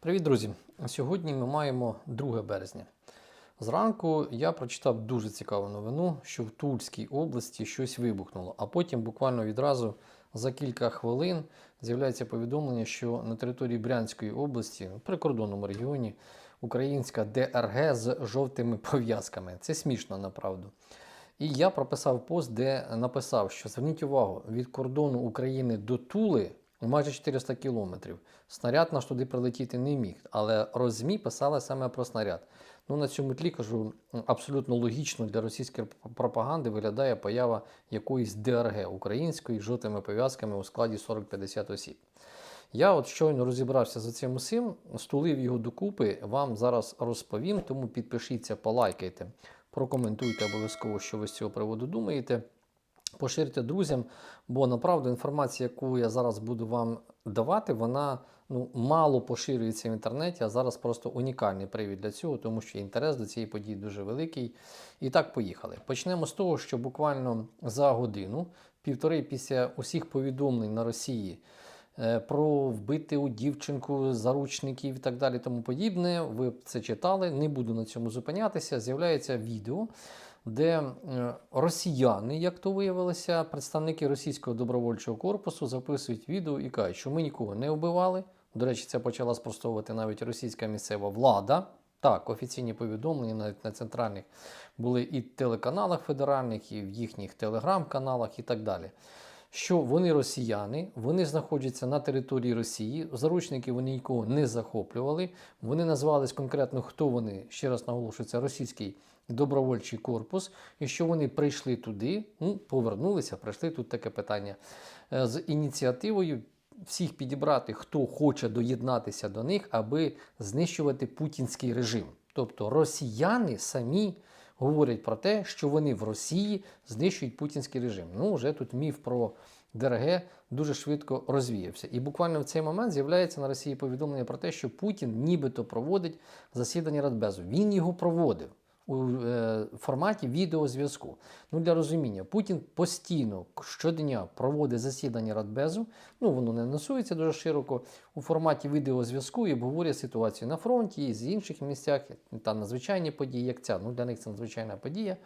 Привіт, друзі! Сьогодні ми маємо 2 березня. Зранку я прочитав дуже цікаву новину, що в Тульській області щось вибухнуло, а потім буквально відразу за кілька хвилин з'являється повідомлення, що на території Брянської області, в прикордонному регіоні, українська ДРГ з жовтими пов'язками. Це смішно направду. І я прописав пост, де написав, що зверніть увагу, від кордону України до Тули майже 400 кілометрів. Снаряд наш туди прилетіти не міг, але розмі писали саме про снаряд. Ну на цьому тлі кажу, абсолютно логічно для російської пропаганди виглядає поява якоїсь ДРГ української з жовтими пов'язками у складі 40-50 осіб. Я от щойно розібрався за цим усім, стулив його докупи, вам зараз розповім, тому підпишіться, полайкайте, прокоментуйте обов'язково, що ви з цього приводу думаєте. Поширте друзям, бо направду інформація, яку я зараз буду вам давати, вона ну, мало поширюється в інтернеті, а зараз просто унікальний привід для цього, тому що інтерес до цієї події дуже великий. І так, поїхали. Почнемо з того, що буквально за годину, півтори після усіх повідомлень на Росії е, про вбиту дівчинку, заручників і так далі, тому подібне. Ви це читали. Не буду на цьому зупинятися. З'являється відео де е, росіяни, як то виявилося, представники російського добровольчого корпусу записують відео і кажуть, що ми нікого не вбивали. До речі, це почала спростовувати навіть російська місцева влада. Так, офіційні повідомлення навіть на центральних були і телеканалах федеральних, і в їхніх телеграм-каналах, і так далі. Що вони росіяни, вони знаходяться на території Росії, заручники вони нікого не захоплювали. Вони назвались конкретно, хто вони, ще раз наголошую, це російський добровольчий корпус, і що вони прийшли туди, ну, повернулися, прийшли тут таке питання е, з ініціативою. Всіх підібрати, хто хоче доєднатися до них, аби знищувати путінський режим. Тобто росіяни самі говорять про те, що вони в Росії знищують путінський режим. Ну, вже тут міф про ДРГ дуже швидко розвіявся. І буквально в цей момент з'являється на Росії повідомлення про те, що Путін нібито проводить засідання Радбезу. Він його проводив у е, форматі відеозв'язку. Ну, Для розуміння, Путін постійно щодня проводить засідання Радбезу, ну воно не анонсується дуже широко, у форматі відеозв'язку і обговорює ситуацію на фронті і з інших місцях, там надзвичайні події, як ця. Ну, Для них це надзвичайна подія,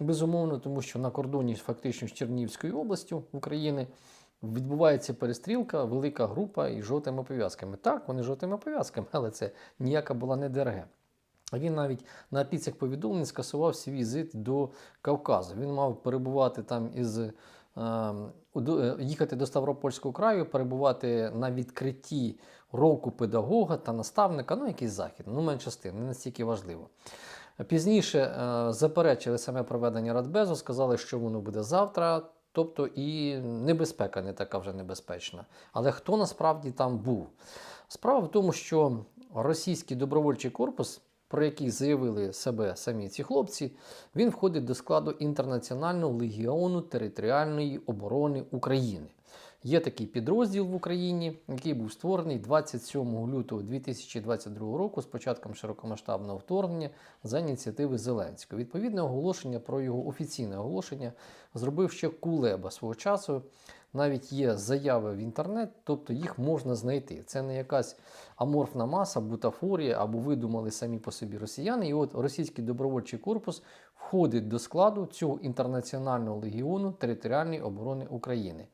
безумовно, тому що на кордоні фактично з Чернігівською областю України. Відбувається перестрілка, велика група із жовтими пов'язками. Так, вони жовтими пов'язками, але це ніяка була не ДРГ. Він навіть на піцях повідомлень скасував свій візит до Кавказу. Він мав перебувати там із е, їхати до Ставропольського краю, перебувати на відкритті року педагога та наставника, ну якийсь захід, ну менше з тим, не настільки важливо. Пізніше е, заперечили саме проведення Радбезу, сказали, що воно буде завтра. Тобто і небезпека не така вже небезпечна. Але хто насправді там був? Справа в тому, що російський добровольчий корпус про який заявили себе самі ці хлопці, він входить до складу Інтернаціонального легіону територіальної оборони України. Є такий підрозділ в Україні, який був створений 27 лютого 2022 року з початком широкомасштабного вторгнення за ініціативи Зеленського. Відповідне оголошення про його офіційне оголошення зробив ще Кулеба свого часу навіть є заяви в інтернет, тобто їх можна знайти. Це не якась аморфна маса, бутафорія або видумали самі по собі росіяни. І от російський добровольчий корпус входить до складу цього інтернаціонального легіону територіальної оборони України.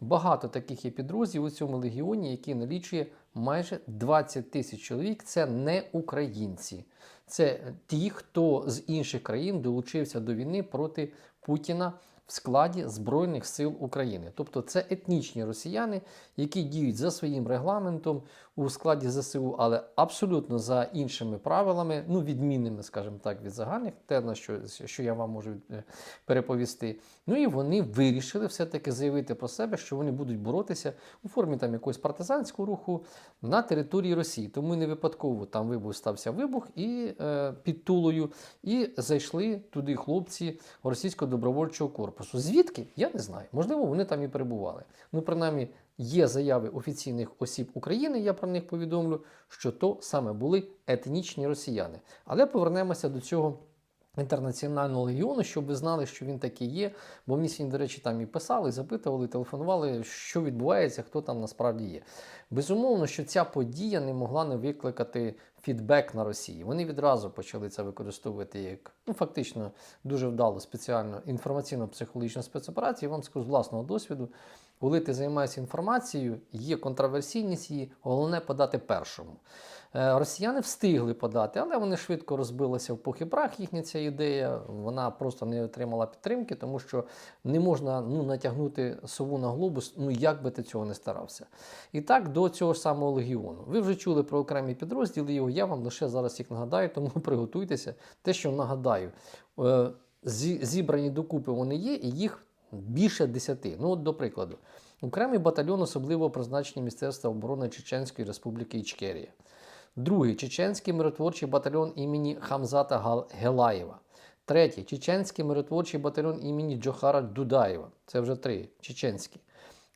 Багато таких є підрозділів у цьому легіоні, який налічує майже 20 тисяч чоловік. Це не українці, це ті, хто з інших країн долучився до війни проти Путіна складі Збройних сил України. Тобто це етнічні росіяни, які діють за своїм регламентом у складі ЗСУ, але абсолютно за іншими правилами, ну відмінними, скажімо так, від загальних, те, на що, що я вам можу е, переповісти. Ну і вони вирішили все-таки заявити про себе, що вони будуть боротися у формі там якогось партизанського руху на території Росії. Тому не випадково там вибух стався вибух і е, під Тулою, і зайшли туди хлопці російського добровольчого корпусу. Звідки? Я не знаю. Можливо, вони там і перебували. Ну, принаймні, є заяви офіційних осіб України, я про них повідомлю, що то саме були етнічні росіяни. Але повернемося до цього Інтернаціонального легіону, щоб ви знали, що він такий є. Бо мені сьогодні, до речі, там і писали, запитували, телефонували, що відбувається, хто там насправді є. Безумовно, що ця подія не могла не викликати фідбек на Росії. Вони відразу почали це використовувати як ну, фактично дуже вдало спеціальну інформаційно-психологічну спецоперацію. Я вам скажу з власного досвіду, коли ти займаєшся інформацією, є контроверсійність її, головне подати першому. Е, Росіяни встигли подати, але вони швидко розбилися в пух і прах. Їхня ця ідея. Вона просто не отримала підтримки, тому що не можна ну, натягнути сову на глобус, ну як би ти цього не старався. І так до цього самого легіону. Ви вже чули про окремі підрозділи його. Я вам лише зараз їх нагадаю, тому приготуйтеся. Те, що нагадаю, е, зібрані докупи вони є, і їх більше десяти. Ну, от, до прикладу, окремий батальйон особливого призначення Міністерства оборони Чеченської Республіки Ічкерія. Другий чеченський миротворчий батальйон імені Хамзата Гелаєва. Третій чеченський миротворчий батальйон імені Джохара Дудаєва. Це вже три чеченські.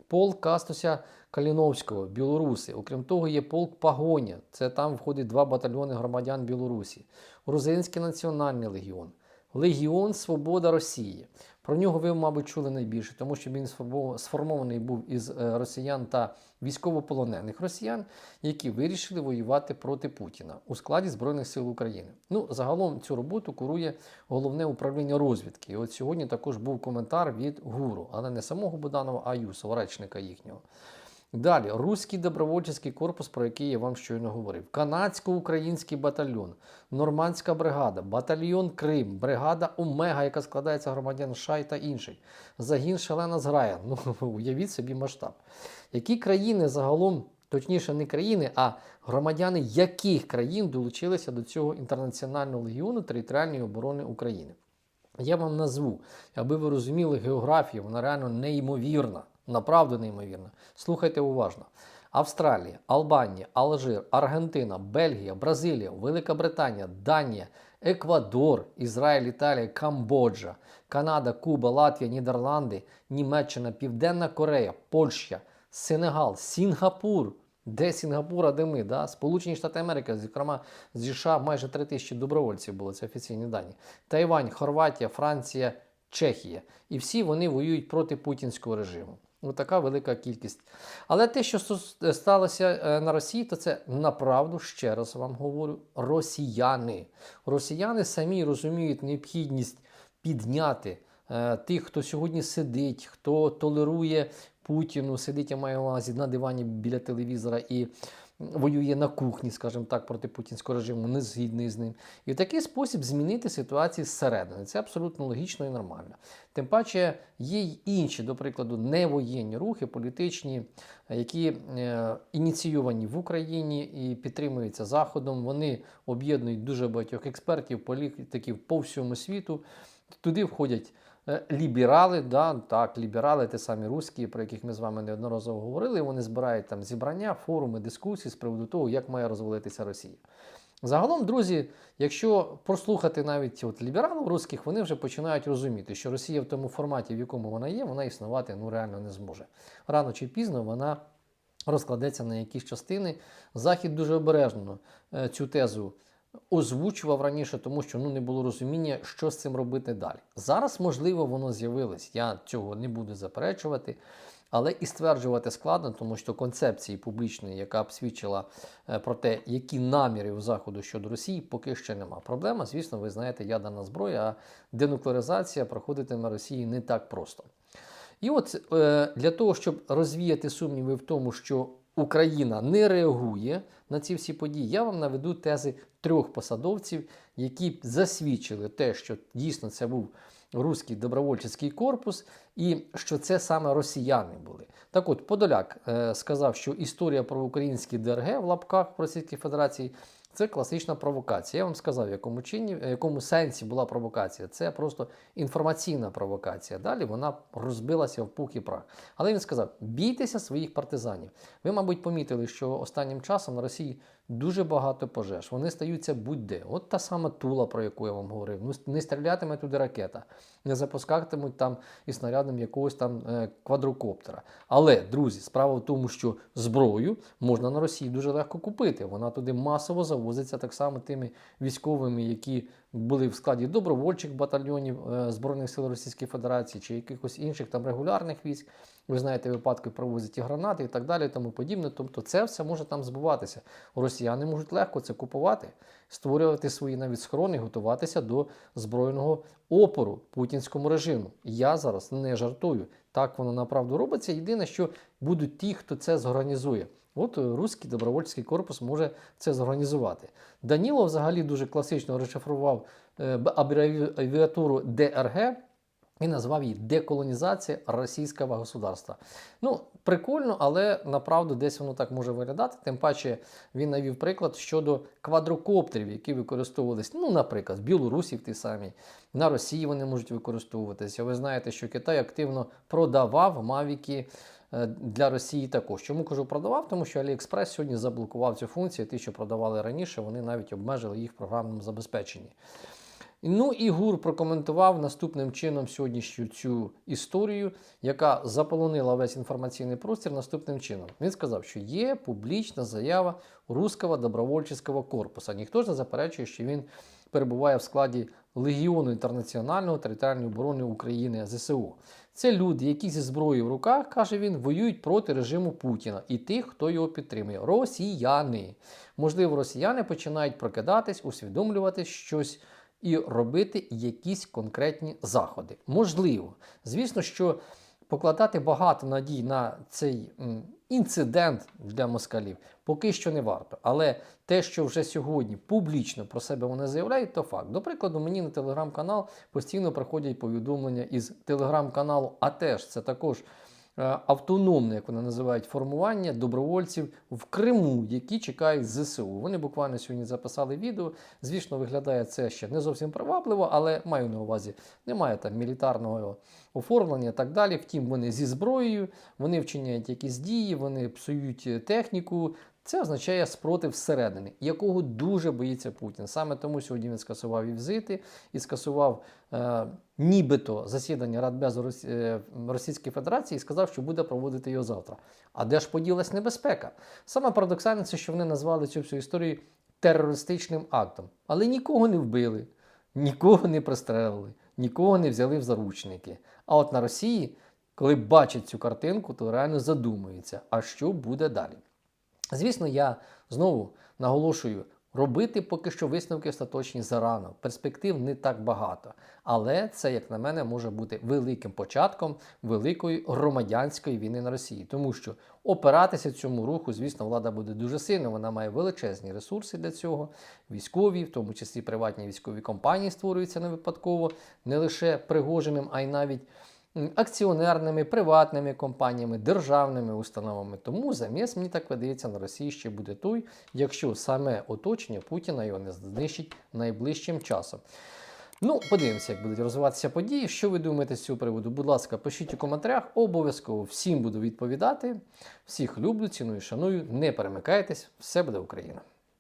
Полк Кастуся Каліновського, білоруси. Окрім того, є полк Пагоня. Це там входить два батальйони громадян Білорусі. Грузинський національний легіон. Легіон Свобода Росії. Про нього ви, мабуть, чули найбільше, тому що він сформов- сформований був із е, росіян та військовополонених росіян, які вирішили воювати проти Путіна у складі Збройних сил України. Ну, загалом цю роботу курує головне управління розвідки. І от сьогодні також був коментар від гуру, але не самого Буданова, а Юсова, речника їхнього. Далі, Руський добровольчий корпус, про який я вам щойно говорив, канадсько-український батальйон, Нормандська бригада, батальйон Крим, бригада Омега, яка складається громадян США та інших, загін Шалена Зграя. Ну, уявіть собі масштаб. Які країни загалом, точніше, не країни, а громадяни яких країн долучилися до цього інтернаціонального легіону територіальної оборони України? Я вам назву, аби ви розуміли географію, вона реально неймовірна, направду неймовірна. Слухайте уважно. Австралія, Албанія, Алжир, Аргентина, Бельгія, Бразилія, Велика Британія, Данія, Еквадор, Ізраїль, Італія, Камбоджа, Канада, Куба, Латвія, Нідерланди, Німеччина, Південна Корея, Польща, Сенегал, Сінгапур. Де Сінгапур, а де ми? Да? Сполучені Штати Америки, зокрема, з США майже 3 тисячі добровольців було, це офіційні дані. Тайвань, Хорватія, Франція, Чехія. І всі вони воюють проти путінського режиму. Ось така велика кількість. Але те, що сталося е, на Росії, то це направду, ще раз вам говорю, росіяни. Росіяни самі розуміють необхідність підняти е, тих, хто сьогодні сидить, хто толерує Путіну, сидить, я маю увазі на дивані біля телевізора і воює на кухні, скажімо так, проти путінського режиму, не згідний з ним. І в такий спосіб змінити ситуацію зсередини. Це абсолютно логічно і нормально. Тим паче є й інші, до прикладу, невоєнні рухи, політичні, які е, ініційовані в Україні і підтримуються Заходом. Вони об'єднують дуже багатьох експертів, політиків по всьому світу. Туди входять ліберали, да, так, ліберали, ті самі русські, про яких ми з вами неодноразово говорили. Вони збирають там зібрання, форуми, дискусії з приводу того, як має розвалитися Росія. Загалом, друзі, якщо прослухати навіть от лібералів русських, вони вже починають розуміти, що Росія в тому форматі, в якому вона є, вона існувати ну, реально не зможе. Рано чи пізно вона розкладеться на якісь частини. Захід дуже обережно е, цю тезу озвучував раніше, тому що ну, не було розуміння, що з цим робити далі. Зараз, можливо, воно з'явилось. Я цього не буду заперечувати. Але і стверджувати складно, тому що концепції публічної, яка б свідчила е, про те, які наміри у Заходу щодо Росії, поки ще нема. Проблема, звісно, ви знаєте, ядерна зброя, а денуклеаризація проходитиме Росії не так просто. І от е, для того, щоб розвіяти сумніви в тому, що Україна не реагує на ці всі події, я вам наведу тези трьох посадовців, які засвідчили те, що дійсно це був руський добровольчий корпус, і що це саме росіяни були. Так от, Подоляк е, сказав, що історія про український ДРГ в лапках в Російській Федерації це класична провокація. Я вам сказав, в якому чині, в якому сенсі була провокація. Це просто інформаційна провокація. Далі вона розбилася в пух і прах. Але він сказав: бійтеся своїх партизанів. Ви, мабуть, помітили, що останнім часом на Росії дуже багато пожеж. Вони стаються будь-де. От та сама тула, про яку я вам говорив. Ну, не стрілятиме туди ракета, не запускатимуть там і снарядом якогось там е, квадрокоптера. Але, друзі, справа в тому, що зброю можна на Росії дуже легко купити. Вона туди масово завозиться так само тими військовими, які були в складі добровольчих батальйонів е, Збройних сил Російської Федерації чи якихось інших там регулярних військ. Ви знаєте, випадки провозять і гранати і так далі, тому подібне. Тобто це все може там збуватися. Росіяни можуть легко це купувати, створювати свої навіть схорони, готуватися до збройного опору путінському режиму. Я зараз не жартую. Так воно направду робиться. Єдине, що будуть ті, хто це зорганізує. От Руський добровольчий корпус може це зорганізувати. Даніло взагалі дуже класично розшифрував е, абревіатуру ДРГ і назвав її деколонізація російського государства. Ну, прикольно, але направду десь воно так може виглядати. Тим паче він навів приклад щодо квадрокоптерів, які використовувались, ну, наприклад, в Білорусі в тій самій, на Росії вони можуть використовуватися. Ви знаєте, що Китай активно продавав мавіки е, для Росії також. Чому кажу продавав? Тому що AliExpress сьогодні заблокував цю функцію. Ті, що продавали раніше, вони навіть обмежили їх в програмному забезпеченні. Ну і ГУР прокоментував наступним чином сьогоднішню цю історію, яка заполонила весь інформаційний простір наступним чином. Він сказав, що є публічна заява Руського добровольчого корпусу. Ніхто ж не заперечує, що він перебуває в складі Легіону інтернаціонального територіальної оборони України ЗСУ. Це люди, які зі зброєю в руках, каже він, воюють проти режиму Путіна і тих, хто його підтримує. Росіяни. Можливо, росіяни починають прокидатись, усвідомлювати щось і робити якісь конкретні заходи. Можливо, звісно, що покладати багато надій на цей інцидент для москалів поки що не варто. Але те, що вже сьогодні публічно про себе вони заявляють, то факт. До прикладу, мені на телеграм-канал постійно приходять повідомлення із телеграм-каналу, а теж це також автономне, як вони називають, формування добровольців в Криму, які чекають ЗСУ. Вони буквально сьогодні записали відео. Звісно, виглядає це ще не зовсім привабливо, але маю на увазі, немає там мілітарного оформлення і так далі. Втім, вони зі зброєю, вони вчиняють якісь дії, вони псують е, техніку. Це означає спротив зсередини, якого дуже боїться Путін. Саме тому сьогодні він скасував і візити, і скасував е, нібито засідання Радбезу е, Російської Федерації і сказав, що буде проводити його завтра. А де ж поділась небезпека? Саме парадоксальне, це що вони назвали цю всю історію терористичним актом. Але нікого не вбили, нікого не пристрелили, нікого не взяли в заручники. А от на Росії, коли бачать цю картинку, то реально задумуються, а що буде далі. Звісно, я знову наголошую, робити поки що висновки остаточні зарано. Перспектив не так багато. Але це, як на мене, може бути великим початком великої громадянської війни на Росії. Тому що опиратися цьому руху, звісно, влада буде дуже сильно. Вона має величезні ресурси для цього. Військові, в тому числі приватні військові компанії, створюються не випадково, не лише Пригожиним, а й навіть акціонерними, приватними компаніями, державними установами. Тому заміс, мені так видається, на Росії ще буде той, якщо саме оточення Путіна його не знищить найближчим часом. Ну, подивимося, як будуть розвиватися події. Що ви думаєте з цього приводу? Будь ласка, пишіть у коментарях. Обов'язково всім буду відповідати. Всіх люблю, ціную, шаную. Не перемикайтесь, все буде Україна!